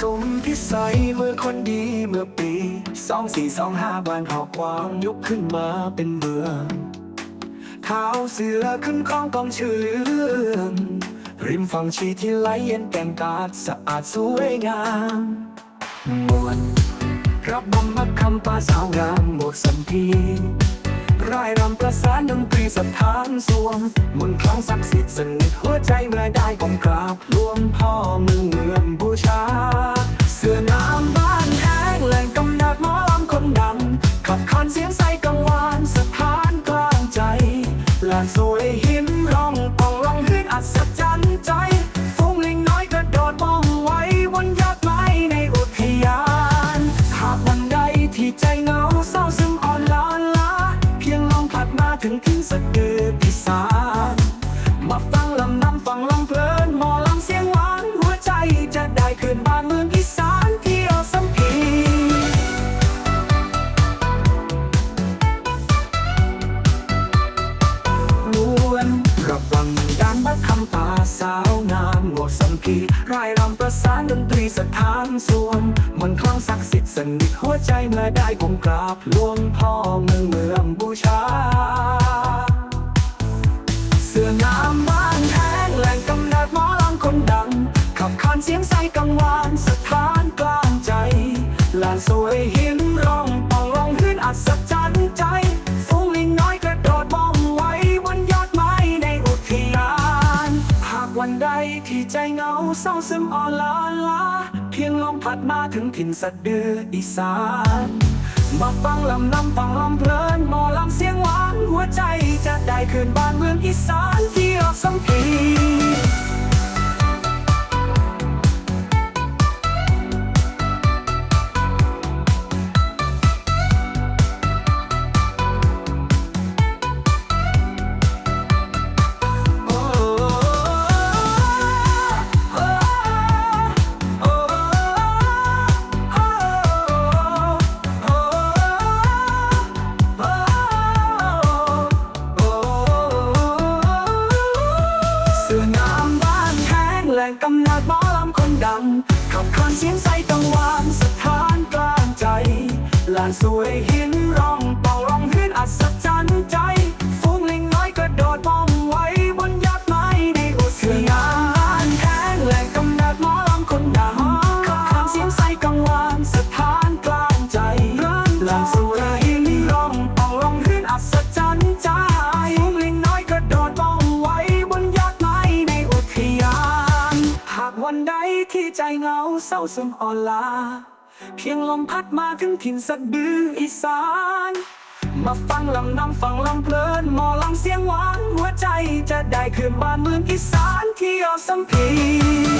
สมพิสัยเมื่อคนดีเมื่อปีสองสี่สองห้าบ้านหอกวางยุคขึ้นมาเป็นเมืองเท้าเสือขึ้นคล้องกองเชืองริมฝั่งชีที่ไหลเย็นแก่งกาดสะอาดสวยงามมวลรับบำบัดคำปาสาวงามหมดสัมพีร่ายรำประสานดนตรีสถานสวงมนคลังศักดิ์สิทธิ์สนิทหัวใจเมื่อได้กอง เสียงใสกังวานสถานกลางใจลานสวยหินร่องป่องร่องขึ้นอัศจรรย์ใจฟุ้งลิงน้อยกระโดดป้องไว้บนยอดไม้ในอุทยาน หากวันใดที่ใจเหงาเศร้าซึมอ่อนล้าล้าเพียงลองผัดมาถึงทิ้งสะดือพิสา ประสานดนตรีสถานส่วนมนต์คลังศักดิ์สิทธิ์สนิทหัวใจเมื่อได้กงกราบหลวงพ่อเมืองเมืองบูชา เสื้องามบ้านแห้งแหล่งกำเนิดหมอลำคนดัง ขับขานเสียงใสกังวานสถานกลางใจลานสวยหินร่องปองร่องขึ้นอัศจรรย์ ใดที่ใจเหงาเศร้าซึมอ่อนล้าล้าเพียงลมพัดมาถึงถิ่นสัตเดืออีสานมาฟังลำลำฟังลำเพลินหมอลำเสียงหวานหัวใจจะได้คืนบ้านเมืองอีสานที่เราสัมพีโขับขานเสียงใสกังวานสถานกลางใจลานสวยหิน ใจเหงาเศร้าซึมอ่อนล้า เพียงลมพัดมาถึงถิ่นสะดืออีสาน มาฟังลำนำฟังลำเพลินหมอลำเสียงหวานหัวใจจะได้คืนบ้านเมืองอีสานที่ยอสัมพี